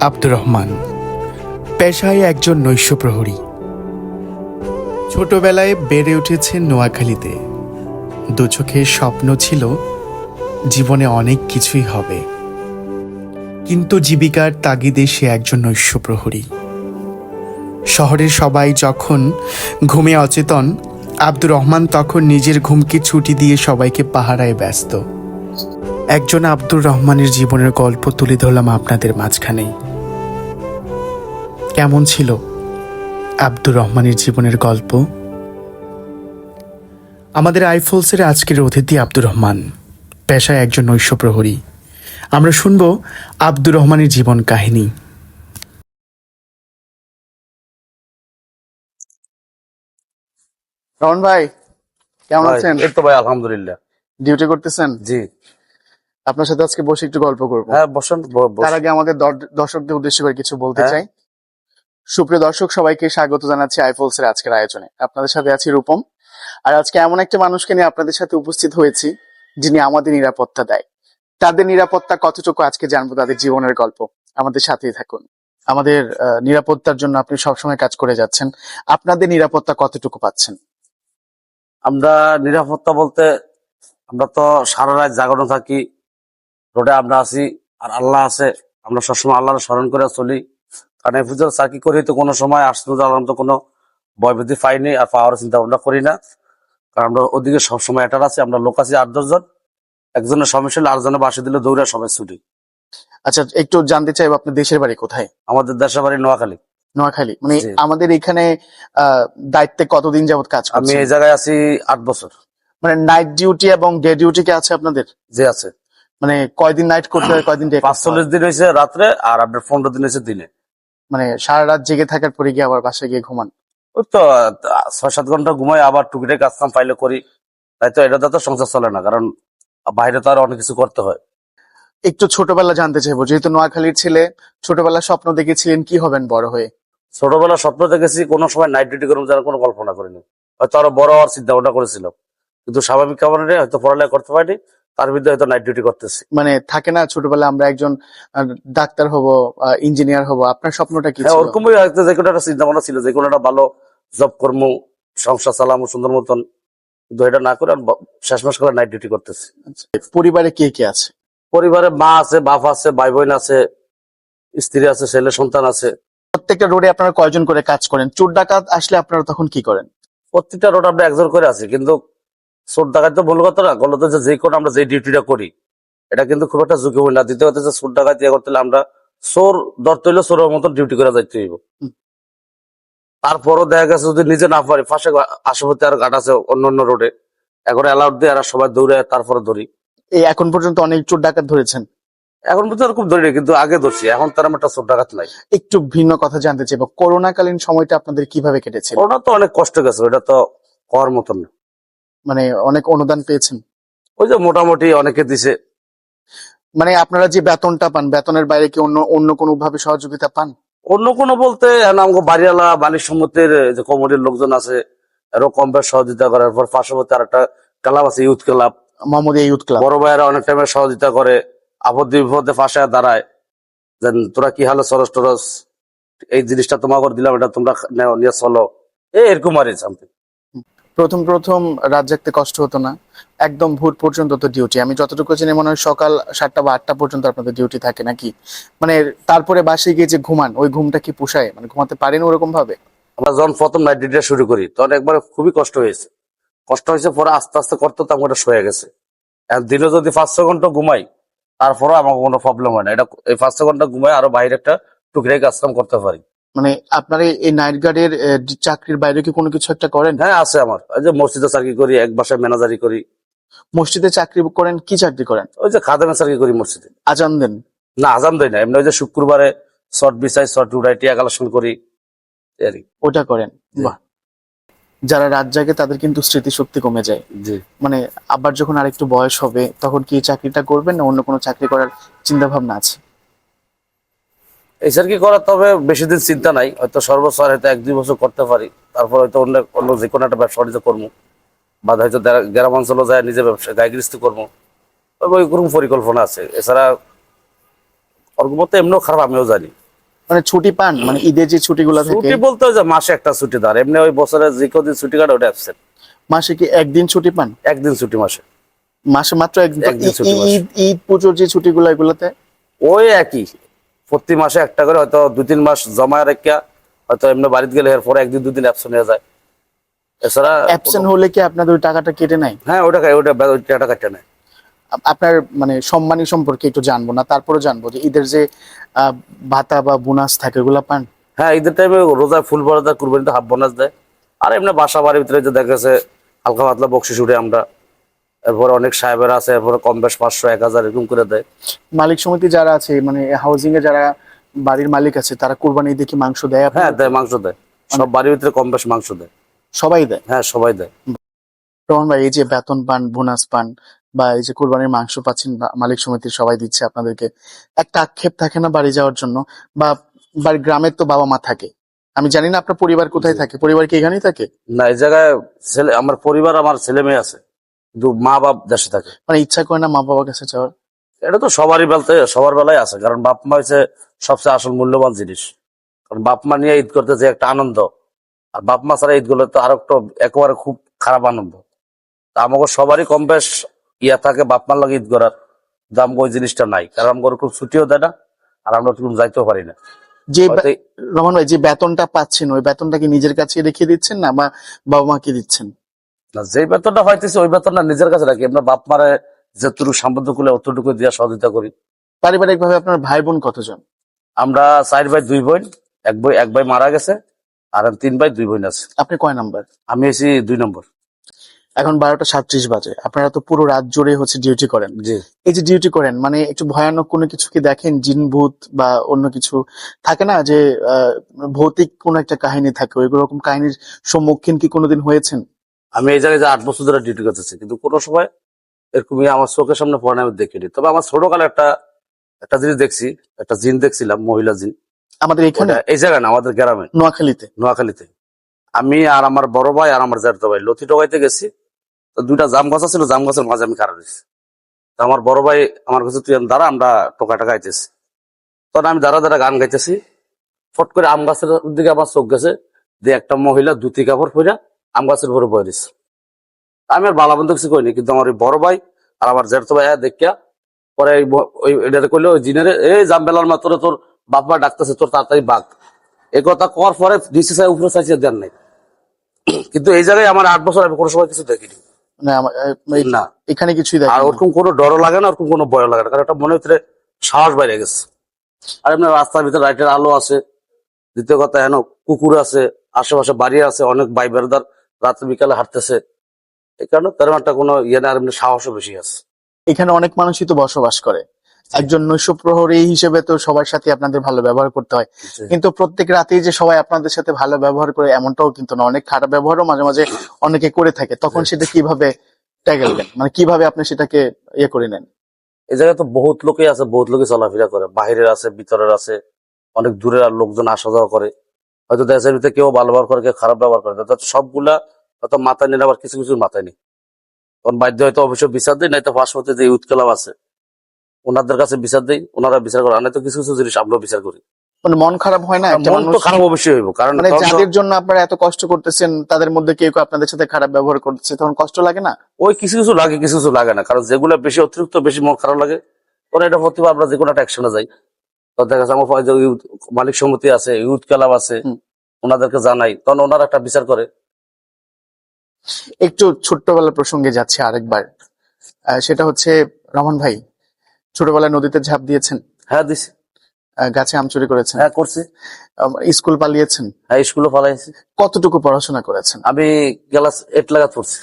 আব্দুর রহমান। পেশায় একজন নৈশ প্রহরী। ছোটবেলায় বেড়ে উঠেছে নোয়াখালীতে। দু চোখের স্বপ্ন ছিল, জীবনে অনেক কিছুই হবে। কিন্তু জীবিকার তাগিদে সে একজন নৈশ প্রহরী। শহরের সবাই যখন ঘুমে অচেতন, আব্দুর রহমান তখন নিজের ঘুমকে ছুটি দিয়ে সবাইকে পাহারায় ব্যস্ত। একজন আব্দুর রহমানের জীবনের গল্প তুলে ধরলাম আপনাদের মাঝখানে কেমন ছিল আব্দুর রহমানের জীবনের গল্প? আমাদের আইফোলসের আজকের অতিথি আব্দুর রহমান পেশায় একজন নৈশ প্রহরী আমরা শুনব আব্দুর রহমানের জীবন কাহিনী। রহমান ভাই কেমন আছেন? এই তো ভাই আলহামদুলিল্লাহ। ডিউটি করতেছেন? জি। আপনার সাথে আজকে বসে একটু গল্প করব। হ্যাঁ বসেন তার আগে আমাদের দর- দর্শকদের উদ্দেশ্য করে কিছু বলতে হ্যাঁ। চাই। সুপ্রিয় দর্শক, সবাইকে স্বাগত জানাচ্ছি আইফলস এর আজকের আয়োজনে। আপনাদের সাথে আছি রূপম। আর আজকে এমন একটা মানুষকে নিয়ে আপনাদের সাথে উপস্থিত হয়েছি, যিনি আমাদের নিরাপত্তা দেয়। তাদের নিরাপত্তা কতটুকু আজকে জানব, তাদের জীবনের গল্প। আমাদের সাথেই থাকুন। আমাদের নিরাপত্তার জন্য আপনি সবসময় কাজ করে যাচ্ছেন। আপনাদের নিরাপত্তা কতটুকু পাচ্ছেন? আমরা নিরাপত্তা বলতে আমরা তো সারা রাত জাগানো থাকি। রোডে আমরা আছি আর আল্লাহ আছে। আমরা সবসময় আল্লাহর স্মরণ করে চলি। কারণ এই পুজোর করি? তো কোনো সময় আসতে আলাম তো কোনো ভয়ভীতি পাইনি আর পাওয়ার চিন্তা ভাবনা করি না। কারণ আমরা ওদিকে সবসময় এটার আছি আমরা লোক আছি আট দশজন একজনের সমস্যা হলে আটজনের বাসে দিলে দৌড়ে সময় ছুটি। আচ্ছা একটু জানতে চাইব আপনার দেশের বাড়ি কোথায়? আমাদের দেশের বাড়ি নোয়াখালী। নোয়াখালী। মানে আমাদের এখানে দায়িত্বে কতদিন যাবত কাজ আমি এই জায়গায় আছি আট বছর। মানে নাইট ডিউটি এবং ডে ডিউটি কি আছে আপনাদের? যে আছে। মানে কয়দিন নাইট করতে হয় কয়দিন ডে পাঁচচল্লিশ দিন হয়েছে রাত্রে আর আপনার পনেরো দিন হয়েছে দিনে। মানে সারা রাত জেগে থাকার পরে গিয়ে আবার বাসায় গিয়ে ঘুমান। ওই তো ছয় সাত ঘণ্টা ঘুমাই আবার টুকিটাই কাজ কাম পাইলে করি। তাই তো এটাতে তো সংসার চলে না কারণ বাইরে তো আর অনেক কিছু করতে হয়। একটু ছোটবেলা জানতে চাইব যেহেতু নোয়াখালীর ছেলে ছোটবেলা স্বপ্ন দেখেছিলেন কি হবেন বড় হয়ে? ছোটবেলা স্বপ্ন দেখেছি কোনো সময় নাইট ডিউটি করব যারা কোনো কল্পনা করিনি। হয়তো আরও বড় হওয়ার চিন্তা ভাবনা করেছিলাম। কিন্তু স্বাভাবিক কারণে হয়তো পড়ালেখা করতে পারিনি তার বিরুদ্ধে হয়তো নাইট ডিউটি করতেছি। মানে থাকে না ছোটবেলা আমরা একজন ডাক্তার হব ইঞ্জিনিয়ার হব আপনার স্বপ্নটা কি হ্যাঁ ওরকমই যে কোনো একটা চিন্তা ভাবনা ছিল যে কোনো একটা ভালো জব কর্ম সংসার চালামো সুন্দর মতন। কিন্তু এটা না করে শেষ মাস করে নাইট ডিউটি করতেছি। পরিবারে কে কে আছে? পরিবারে মা আছে বাপ আছে ভাই বোন আছে স্ত্রী আছে ছেলে সন্তান আছে। প্রত্যেকটা রোডে আপনারা কয়জন করে কাজ করেন? চোর ডাকাত আসলে আপনারা তখন কি করেন? প্রত্যেকটা রোড আমরা একজন করে আছি কিন্তু চোর ডাকাত তো মূল কথা না যে কোনো আমরা যে ডিউটিটা করি এটা কিন্তু খুব একটা ঝুঁকিপূর্ণ না দ্বিতীয় কথা ডাকাত ইয়ে করতে আমরা চোর ধরতে হইলে চোরের মতন ডিউটি করে যাইতে হইব। তারপরও দেখা গেছে যদি নিজে না পারি পাশে আশেপাশে আর ঘাট আছে অন্য অন্য রোডে এখন অ্যালাউড দিয়ে আর সবাই দৌড়ে তারপরে ধরি এই এখন পর্যন্ত অনেক চোর ডাকাত ধরেছেন। এখন পর্যন্ত এরকম ধরি কিন্তু আগে ধরছি এখন তার একটা চোর ডাকাত নাই। একটু ভিন্ন কথা জানতে চাইব করোনাকালীন সময়টা আপনাদের কীভাবে কেটেছে ওটা তো অনেক কষ্ট গেছে ওটা তো হওয়ার মতন না। মানে অনেক অনুদান পেয়েছেন? ওই যে মোটামুটি অনেকে দিছে। মানে আপনারা যে বেতনটা পান বেতনের বাইরে কি অন্য অন্য কোনো ভাবে সহযোগিতা পান? অন্য কোনো বলতে আমাকে বাড়িওয়ালা বালির সম্মতির যে কমিটির লোকজন আছে এরও কম বেশ সহযোগিতা করার পর পার্শ্ববর্তী আর একটা ক্লাব আছে youth club. Mohammad youth club. বড় ভাইয়েরা অনেক টাইমে সহযোগিতা করে আপদ বিপদে পাশে দাঁড়ায়। যে তোরা কি হালে সরস টরস এই জিনিসটা তোমাকে দিলাম এটা তোমরা নিয়ে চলো। এই এরকম আর সামথিং প্রথম প্রথম রাত জাগতে কষ্ট হতো না। একদম ভোর পর্যন্ত তো ডিউটি আমি যতটুকু চিনি মনে হয় সকাল সাতটা বা আটটা পর্যন্ত আপনাদের ডিউটি থাকে নাকি? মানে তারপরে বাসে গিয়ে যে ঘুমান, ওই ঘুমটা কি পোষায়? মানে ঘুমাতে পারেন ওরকম ভাবে? আমরা যখন প্রথম নাইট ডিউটিটা শুরু করি, তখন একবার খুবই কষ্ট হয়েছে। কষ্ট হয়েছে পরে আস্তে আস্তে করতে তো আমার সয়ে গেছে। দিনে যদি পাঁচ ছ ঘণ্টা ঘুমাই তারপরে আমার কোনো প্রবলেম হয় না। এটা এই পাঁচ ছ ঘণ্টা ঘুমাই আরও বাইরে একটা টুকরে কাজ করতে পারি। মানে আপনার এই নাইট গার্ডের চাকরির বাইরে কি কোনো কিছু একটা করেন? হ্যাঁ আছে আমার। ওই যে মসজিদে চাকরি করি এক বাসায় ম্যানেজারি করি। মসজিদে চাকরি করেন কি চাকরি করেন? ওই যে খাদামে চাকরি করি মসজিদে। আজান দেন। না আজাম দেয় না এমনি ওই যে শুক্রবারে শর্ট বিছাই শর্ট উড়াই টিয়া কালেকশন করি এই। ওটা করেন। বাহ। যারা রাত জাগে তাদের কিন্তু স্মৃতিশক্তি কমে যায়। মানে আবার যখন আরেকটু বয়স হবে তখন কি চাকরিটা করবেন না অন্য কোনো চাকরি করার চিন্তা ভাবনা আছে? এই চাকরি করার? তবে বেশি দিন চিন্তা নাই। হয়তো সর্বোচ্চ হয়তো এক দুই বছর করতে পারি। তারপর হয়তো অন্য অন্য যে কোনো একটা ব্যবসা বাণিজ্য করব। বা হয়তো গ্রাম অঞ্চলে যায় নিজে ব্যবসা গাই গৃহস্থী করব। ওই ওরকম পরিকল্পনা আছে। এছাড়া ওরকম তো এমনিও খারাপ আমিও জানি। মানে ছুটি পান? মানে ঈদের যে ছুটিগুলো থাকে। ছুটি বলতে ওই যে মাসে একটা ছুটি ধর এমনি ওই বছরে যে কদিন ছুটি কাটে ওটা অ্যাবসেন্ট মাসে কি একদিন ছুটি পান? একদিন ছুটি মাসে। মাসে মাত্র একদিন একদিন ছুটি ঈদ ঈদ পুজোর যে ছুটিগুলো এগুলোতে? ওই একই। প্রতি মাসে একটা করে হয়তো দু তিন মাস জমা রেখা হয়তো এমনি বাড়িতে গেলে এরপরে একদিন দুদিন অ্যাবসেন্ট হয়ে যায়। এছাড়া অ্যাবসেন্ট হলে কি আপনাদের ওই টাকাটা কেটে নেয়? হ্যাঁ ওটা ওটা ওই টাকা কাটতে নেয়। আপ- আপনার মানে সম্মানী সম্পর্কে একটু জানব না তারপরে জানব যে ঈদের যে আহ, ভাতা বা বোনাস থাকে ওগুলো পান? হ্যাঁ ঈদের টাইমে রোজা ফুল বড় দেয় কুরবানিতে হাফ বোনাস দেয়। আর এমনি বাসা বাড়ির ভিতরে যে দেখেছে হালকা পাতলা বকশিস উঠে আমরা। এরপরে অনেক সাহেবের আছে এরপরে কম বেশ পাঁচশো এক হাজার এরকম করে দেয়। মালিক সমিতি যারা আছে মানে হাউজিং এ যারা বাড়ির মালিক আছে তারা কোরবানি ঈদে কি মাংস দেয় হ্যাঁ দেয় মাংস দেয়। সব বাড়ির ভিতরে কম বেশ মাংস দেয়। সবাই দেয়? হ্যাঁ সবাই দেয়। রহমান ভাই এই যে বেতন পান বোনাস পান বা এই যে কোরবানির মাংস পাচ্ছেন মালিক সমিতির সবাই দিচ্ছে আপনাদেরকে। একটা আক্ষেপ থাকে না বাড়ি যাওয়ার জন্য? বা বাড়ি গ্রামের তো বাবা মা থাকে। আমি জানি না আপনার পরিবার কোথায় থাকে। পরিবার কি এখানেই থাকে? না এই জায়গায় ছেলে আমার পরিবার আমার ছেলে মেয়ে আছে। কিন্তু মা বাপ দেশে থাকে। মানে ইচ্ছা করে না মা বাবার কাছে যাওয়ার? এটা তো সবারই বেলতে সবার বেলায় আছে কারণ বাপ মা হচ্ছে সবচেয়ে আসল মূল্যবান জিনিস। কারণ বাপ মা নিয়ে ঈদ করতে যে একটা আনন্দ আর বাপ মা ছাড়া ঈদগুলো তো আরও একটা একেবারে খুব খারাপ আনন্দ। তা আমাকে সবারই কম বেশ ইয়া থাকে বাপ মার লাগে ঈদ করার আমাকে ওই জিনিসটা নাই কারণ আমাকে খুব ছুটিও দেয় না আর আমরা ওরকম যাইতেও পারি না। যে রহমান ভাই যে বেতনটা পাচ্ছেন ওই বেতনটা কি নিজের কাছে রেখে দিচ্ছেন না বা বাবা মাকে দিচ্ছেন? না যে বেতনটা হইতেছে ওই বেতনটা নিজের কাছে রাখি। আমরা বাপ মারে যেটুকু সামর্থ্য করলে অতটুকু দিয়ে সহযোগিতা করি। পারিবারিক ভাবে আপনার ভাই বোন কতজন? আমরা চার ভাই দুই বোন এক ভাই এক ভাই মারা গেছে আর তিন ভাই দুই বোন আছে। আপনি কয় নাম্বার? আমি এসি দুই নম্বর। এখন বারোটা সাতত্রিশ বাজে। আপনারা তো পুরো রাত জুড়ে হচ্ছে ডিউটি করেন। জি। এই যে ডিউটি করেন মানে একটু ভয়ানক কোনো কিছু কি দেখেন? জিন ভূত বা অন্য কিছু? থাকে না যে ভৌতিক কোন একটা কাহিনী থাকে ওই রকম কাহিনীর সম্মুখীন কি কোনোদিন হয়েছেন? আমি এই জায়গায় যে আট বছর ধরে ডিউটি করতেছি কিন্তু কোনো সময় এরকমই আমার চোখের সামনে পড়ে আমি দেখিনি। তবে আমার ছোটকালে একটা একটা জিনিস দেখছি একটা জিন দেখছিলাম মহিলা জিন। আমাদের এখানে? এই জায়গায় না আমাদের গ্রামে। নোয়াখালীতে? নোয়াখালীতে। আমি আর আমার বড় ভাই আর আমার জ্যাঠতো ভাই লতি টোকাইতে গেছি তো দুইটা জাম গাছ ছিল জাম গাছের মাঝে আমি হয়েছি তো আমার বড় ভাই আমার কাছে তুই দাঁড়া আমরা টোকা গাইতেছি তখন আমি দাঁড়া দাঁড়া গান গাইতেছি ফট করে আম গাছের দিকে আমার চোখ গেছে যে একটা মহিলা ধুতি কাপড় পরে আম গাছের উপরে বয়ে দিছে। আমি আর বালা বন্ধু কিছু কইনি কিন্তু আমার ওই বড় ভাই আর আমার জ্যাঠতো ভাই দেখিয়া পরে ওই এটাতে কইলো ওই জিনের এই জাম বেলার মাত্র তোর বাপ মা ডাকতেছে তোর তাড়াতাড়ি বাঘ এই কথা কর পরে নিচে চাই উপরে চাইছে দেন নাই। কিন্তু এই জায়গায় আমার আট বছর আমি কোনো সময় কিছু দেখিনি। মানে না। এখানে কিছুই আর ওরকম কোনো ডরও লাগে না ওরকম কোনো ভয় লাগে না কারণ একটা মনের ভিতরে সাহস বাইরে গেছে। আর এমনি রাস্তার ভিতরে লাইটের আলো আছে দ্বিতীয় কথা হেন কুকুর আছে আশেপাশে বাড়ি আছে অনেক ভাই রাত্রে বিকালে হাঁটতেছে। এই কারণে তেমন একটা কোনো ইয়ে না আর এমনি সাহসও বেশি আছে। এখানে অনেক মানুষই তো বসবাস করে। একজন নৈশ প্রহরী হিসেবে তো সবার সাথে আপনাদের ভালো ব্যবহার করতে হয়। কিন্তু প্রত্যেক রাতেই যে সবাই আপনাদের সাথে ভালো ব্যবহার করে এমনটাও কিন্তু না। অনেক খারাপ ব্যবহারও মাঝে মাঝে অনেকে করে থাকে। তখন সেটা কীভাবে ট্যাগেল দেন? মানে কীভাবে আপনি সেটাকে ইয়ে করে নেন? এই জায়গায় তো বহুত লোকই আছে বহুত লোকই চলাফেরা করে। বাহিরের আছে ভিতরের আছে। অনেক দূরের আর লোকজন আসা যাওয়া করে। হয়তো দেশের ভিতরে কেউ ভালো ব্যবহার করে কেউ খারাপ ব্যবহার করে তো সবগুলা হয়তো মাথায় নিলে আবার কিছু কিছু মাথায় নেই। তখন বাধ্য হয়তো অবশ্য বিচার দিই নয়তো পার্শ্ববর্তী যে ইউথ ক্লাব আছে ওনাদের কাছে বিচার দিই ওনারা বিচার করে। নয়তো কিছু কিছু জিনিস আমরাও বিচার করি। মানে মন খারাপ হয় না? মন তো খারাপ অবশ্যই হইব কারণ মানে যাদের জন্য আপনারা এত কষ্ট করতেছেন তাদের মধ্যে কেউ কেউ আপনাদের সাথে খারাপ ব্যবহার করতেছে তখন কষ্ট লাগে না? ওই কিছু কিছু লাগে কিছু কিছু লাগে না। কারণ যেগুলো বেশি অতিরিক্ত বেশি মন খারাপ লাগে তখন এটা হতে পারে আমরা যে কোনো একটা অ্যাকশনে যাই। আমার মালিক সমিতি আছে ইউথ ক্লাব আছে ওনাদেরকে জানাই। তখন ওনারা একটা বিচার করে। একটু ছোট্টবেলার প্রসঙ্গে যাচ্ছে আরেকবার। সেটা হচ্ছে রমন ভাই ছোটবেলায় নদীতে ঝাঁপ দিয়েছেন? হ্যাঁ দিছি। গাছে আম চুরি করেছেন? হ্যাঁ করছি। স্কুল পালিয়েছেন? হ্যাঁ স্কুলে ফালাইছি কতটুকু পড়াশোনা করেছেন? আমি ক্লাস এইট লাগাত পড়ছি।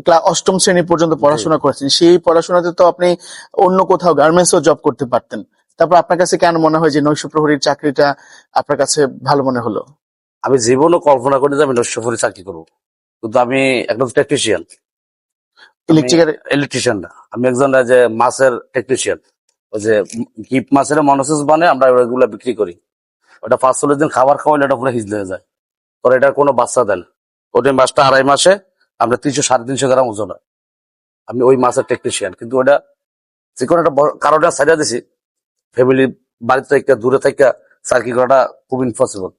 ক্লা- অষ্টম শ্রেণি পর্যন্ত পড়াশোনা করেছেন। সেই পড়াশোনাতে তো আপনি অন্য কোথাও গার্মেন্টসও জব করতে পারতেন। তারপর আপনার কাছে কেন মনে হয় যে নৈশ প্রহরীর চাকরিটা আপনার কাছে ভালো মনে হলো? আমি জীবনও কল্পনা করি যে আমি নশ্বরী চাকরি করব। কিন্তু আমি একজন টেকনিশিয়ান ইলেকট্রিকের ইলেকট্রিশিয়ান না। আমি একজন যে মাছের টেকনিশিয়ান ওই যে কিপ মাছের মনোসিস বানে আমরা ওইগুলো বিক্রি করি। ওটা পাঁচ চল্লিশ দিন খাবার খাওয়াইলে ওটা পুরো হিজলে হয়ে যায়। তোর এটা কোনো বাচ্চা দেন ওই মাছটা আড়াই মাসে আমরা তিনশো সাড়ে তিনশো গ্রাম ওজন হয়। আমি ওই মাছের টেকনিশিয়ান কিন্তু ওটা যে কোনো একটা বড়- কারণে সাইডা দিছি ফ্যামিলি বাড়ি থেকে দূরে থেকে চাকরি করাটা খুব ইম্পসিবল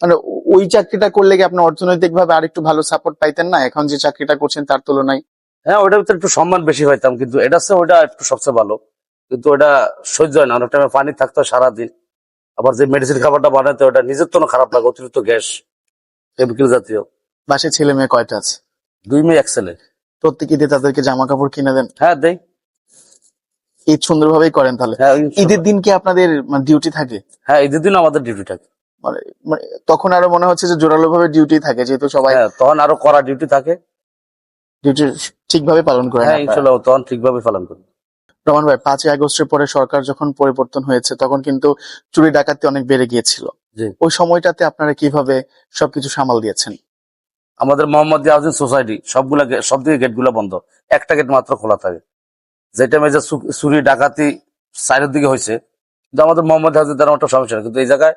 মানে ওই চাকরিটা করলে কি আপনি অর্থনৈতিক ভাবে আরেকটু ভালো সাপোর্ট পাইতেন না? এখন যে চাকরিটা করছেন তার তুলনায়? হ্যাঁ ওটার ভিতরে একটু সম্মান বেশি পাইতাম কিন্তু এটা হচ্ছে ওটা একটু সবচেয়ে ভালো। কিন্তু ওটা সহ্য হয় না অনেক টাইমে পানি থাকতো সারাদিন। আবার যে মেডিসিন খাবারটা বানাতে ওটা নিজের তো খারাপ লাগে অতিরিক্ত গ্যাস কেমিক্যাল জাতীয়। বাসায় ছেলে মেয়ে কয়টা আছে? দুই মেয়ে এক ছেলে। প্রত্যেক ঈদে তাদেরকে জামা কাপড় কিনে দেন? হ্যাঁ দেই। ঈদ সুন্দরভাবেই করেন তাহলে। হ্যাঁ ঈদের দিন কি আপনাদের ডিউটি থাকে? হ্যাঁ ঈদের দিন আমাদের ডিউটি থাকে। মানে মানে তখন আরও মনে হচ্ছে যে জোরালো ভাবে ডিউটি থাকে যেহেতু সবাই হ্যাঁ তখন আরও কড়া ডিউটি থাকে। ডিউটি ঠিকভাবে পালন করেন হ্যাঁ ইনশাল্লাহ তখন ঠিকভাবে পালন করি। রমান ভাই পাঁচই আগস্টের পরে সরকার যখন পরিবর্তন হয়েছে তখন কিন্তু চুরি ডাকাতি অনেক বেড়ে গিয়েছিল। জি। ওই সময়টাতে আপনারা কীভাবে সবকিছু সামাল দিয়েছেন? আমাদের মোহাম্মদ সোসাইটি সবগুলা গে- সব দিকে গেটগুলা বন্ধ। একটা গেট মাত্র খোলা থাকে। যে টাইমে যে চু- চুরি ডাকাতি সাইডের দিকে হয়েছে কিন্তু আমাদের মোহাম্মদ হাউজিং দ্বারা একটা সমস্যা নেই। কিন্তু এই জায়গায়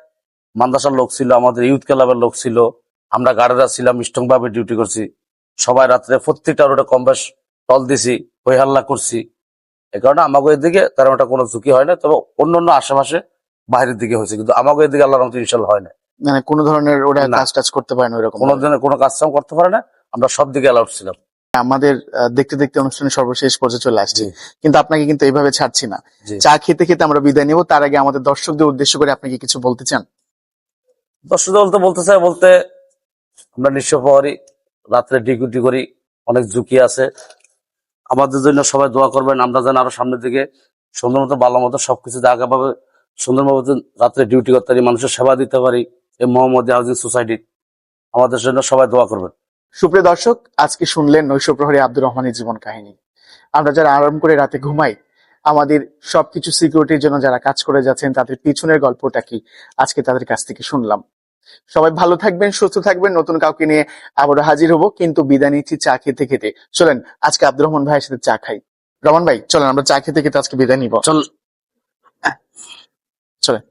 মাদ্রাসার লোক ছিল আমাদের ইউথ ক্লাবের লোক ছিল আমরা গার্ডেরা ছিলাম স্ট্রং ভাবে ডিউটি করছি। সবাই রাত্রে প্রত্যেকটা রোডে কম বেশ টল দিছি হই হাল্লা করছি। এ কারণে আমাকে এদিকে তার একটা কোনো ঝুঁকি হয় না তবে অন্য অন্য আশেপাশে বাইরের দিকে হয়েছে কিন্তু আমাকে এদিকে আল্লাহ রহমতে ইনশাল্লাহ হয় না। মানে কোনো ধরনের ওরা। কাজ টাজ করতে পারে না ওইরকম কোনো ধরনের কোনো কাজ করতে পারে না আমরা সব দিকে অ্যালাউড ছিলাম। আমাদের দেখতে দেখতে অনুষ্ঠানের সর্বশেষ পর্যায়ে চলে আসছে। কিন্তু আপনাকে কিন্তু এইভাবে ছাড়ছি না। চা খেতে খেতে আমরা বিদায় নিব। তার আগে আমাদের দর্শকদের উদ্দেশ্য করে আপনি কি কিছু বলতে চান? দর্শক বলতে বলতে চাই বলতে আমরা নিঃস্ব প্রহরী রাত্রে ডিউটি করি অনেক ঝুঁকি আছে। আমাদের জন্য সবাই দোয়া করবেন আমরা যেন আরও সামনের দিকে সুন্দর মতো ভালো মতো সবকিছু আগাভাবে সুন্দরভাবে রাত্রে ডিউটি করতে পারি মানুষের সেবা দিতে পারি এই মোহাম্মদ হাউজিং সোসাইটি। আমাদের জন্য সবাই দোয়া করবেন। সুপ্রিয় দর্শক আজকে শুনলেন নৈশ প্রহরী আব্দুর রহমানের জীবন কাহিনী। আমরা যারা আরাম করে রাতে ঘুমাই আমাদের সবকিছু সিকিউরিটির জন্য যারা কাজ করে যাচ্ছেন তাদের পিছনের গল্পটা কি আজকে তাদের কাছ থেকে শুনলাম। সবাই ভালো থাকবেন সুস্থ থাকবেন নতুন কাউকে নিয়ে আবারও হাজির হব কিন্তু বিদায় নিচ্ছি চা খেতে খেতে। চলেন আজকে আব্দুর রহমান ভাইয়ের সাথে চা খাই। রহমান ভাই চলেন আমরা চা খেতে খেতে আজকে বিদায় নিব। চল চলেন।